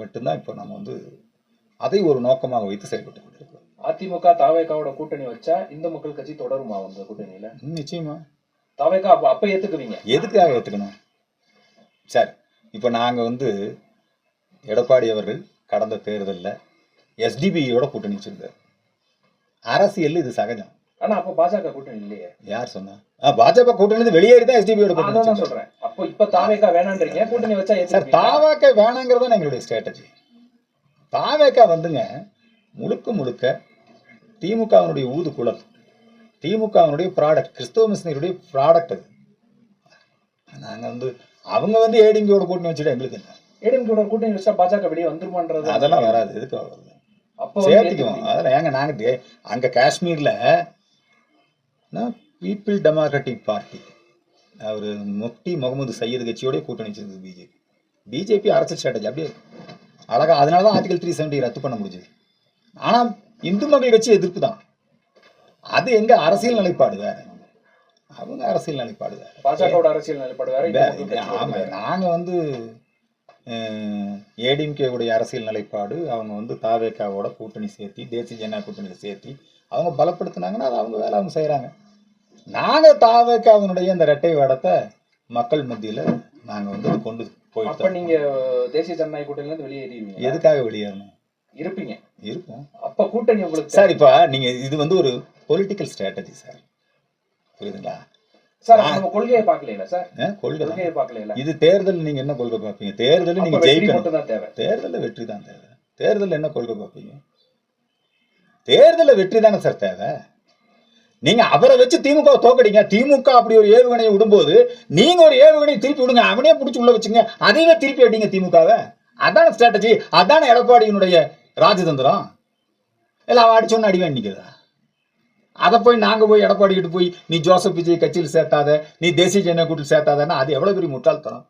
மட்டும்தான் இப்போ நம்ம வந்து அதை ஒரு நோக்கமாக வைத்து செயல்பட்டு கொண்டிருக்கிறோம். அதிமுக தாவேக்காவோட கூட்டணி வச்சா இந்து மக்கள் கட்சி தொடருமா அந்த கூட்டணியில? நிச்சயமா. தாவேக்கா அப்ப அப்ப ஏத்துக்குவீங்க. எதுக்காக ஏற்றுக்கணும் சரி இப்போ நாங்கள் வந்து எடப்பாடி அவர்கள் கடந்த தேர்தலில் எஸ்டிபியோட கூட்டணி வச்சிருந்தார். அரசியல் இது சகஜம். ஆனா அப்ப பாஜக கூட்டணி இல்லையே. யார் சொன்னா? பாஜக கூட்டணி வெளியேறி தான் எஸ்டிபியோட கூட்டணி. சொல்றேன். அப்போ இப்ப தாவேக்கா வேணான்றீங்க கூட்டணி வச்சா சார் தாவேக்கா வேணாங்கிறது தான் எங்களுடைய ஸ்ட்ராட்டஜி தாவேக்கா வந்துங்க முழுக்க முழுக்க திமுகவினுடைய ஊதுகுழல் திமுகவினுடைய ப்ராடக்ட் கிறிஸ்தவ மிஷினரியுடைய ப்ராடக்ட் அது. நாங்கள் வந்து அவங்க வந்து ஏடிங்கியோட கூட்டணி வச்சுட்டு எங்களுக்கு என்ன? ஏடிஎம்கேட கூட்டணி வச்சா பாஜக வெளியே வந்துருமான்றது? அதெல்லாம் வராது எதுக்கு வருது. அப்போ சேர்த்துக்குவோம். அதெல்லாம் ஏங்க நாங்கள் அங்கே காஷ்மீரில் பீப்புள் டெமோக்ராட்டிக் பார்ட்டி அவர் முஃப்டி முகமது சையது கட்சியோடய கூட்டணி வச்சிருந்தது பிஜேபி பிஜேபி அரசியல் ஸ்ட்ராட்டஜி அப்படியே அழகா அதனால தான் ஆர்டிகல் த்ரீ செவன்டி ரத்து பண்ண முடிஞ்சது. ஆனால் இந்து மக்கள் கட்சி எதிர்ப்பு தான். அது எங்க அரசியல் நிலைப்பாடு வேற. அவங்க அரசியல் நிலைப்பாடு வேற. பாஜகவோட அரசியல் நிலைப்பாடு வேற இந்து மக்கள் வேற- கட்சியோட ஆமா வேற. நாங்க வந்து ஏடிஎம்கே உடைய அரசியல் நிலைப்பாடு அவங்க வந்து தாவேக்காவோட கூட்டணி சேர்த்தி தேசிய ஜன கூட்டணியில் சேர்த்தி அவங்க பலப்படுத்துனாங்கன்னா அது அவங்க வேலை அவங்க செய்கிறாங்க நாங்கள் தாவேக்காவினுடைய இந்த ரெட்டை வேடத்தை மக்கள் மத்தியில் நாங்கள் வந்து கொண்டு அப்ப போயிட்டோம் நீங்க தேசிய ஜனநாயக கூட்டணில இருந்து வெளியேறிடுவீங்க எதுக்காக வெளியேறணும் இருப்பீங்க. இருக்கும் அப்ப கூட்டணி உங்களுக்கு சார் இப்போ நீங்கள் இது வந்து ஒரு பொலிட்டிக்கல் ஸ்ட்ராட்டஜி சார். புரியுதுங்களா? சார் நம்ம கொள்கையை பார்க்கல சார்? கொள்கை. கொள்கையை பார்க்கல இது தேர்தல் நீங்கள் என்ன கொள்கை பார்ப்பீங்க? தேர்தலில் நீங்கள் ஜெயிக்கணும். தேவை. தேர்தலில் வெற்றி தான் தேவை. தேர்தலில் என்ன கொள்கை பார்ப்பீங்க? தேர்தலில் வெற்றி தானே சார் தேவை? நீங்க அவரை வச்சு திமுக தோக்கடிங்க. திமுக அப்படி ஒரு ஏவுகணையை விடும்போது நீங்க ஒரு ஏவுகணையை திருப்பி விடுங்க. அவனே பிடிச்சி உள்ள வச்சுங்க. அதையே திருப்பி அடிங்க திமுகவை. அதான ஸ்ட்ராட்டஜி அதான எடப்பாடியினுடைய ராஜதந்திரம். இல்லை அவன் அடிச்சோன்னு அடிவேன் வேண்டிக்கிறதா அதை போய் நாங்கள் போய் எடப்பாடி கிட்ட போய் நீ ஜோசப் விஜய் கட்சியில் சேர்த்தாத நீ தேசிய ஜன கூட்டில் சேர்த்தாதன்னா அது எவ்வளோ பெரிய முட்டாள்தனம்?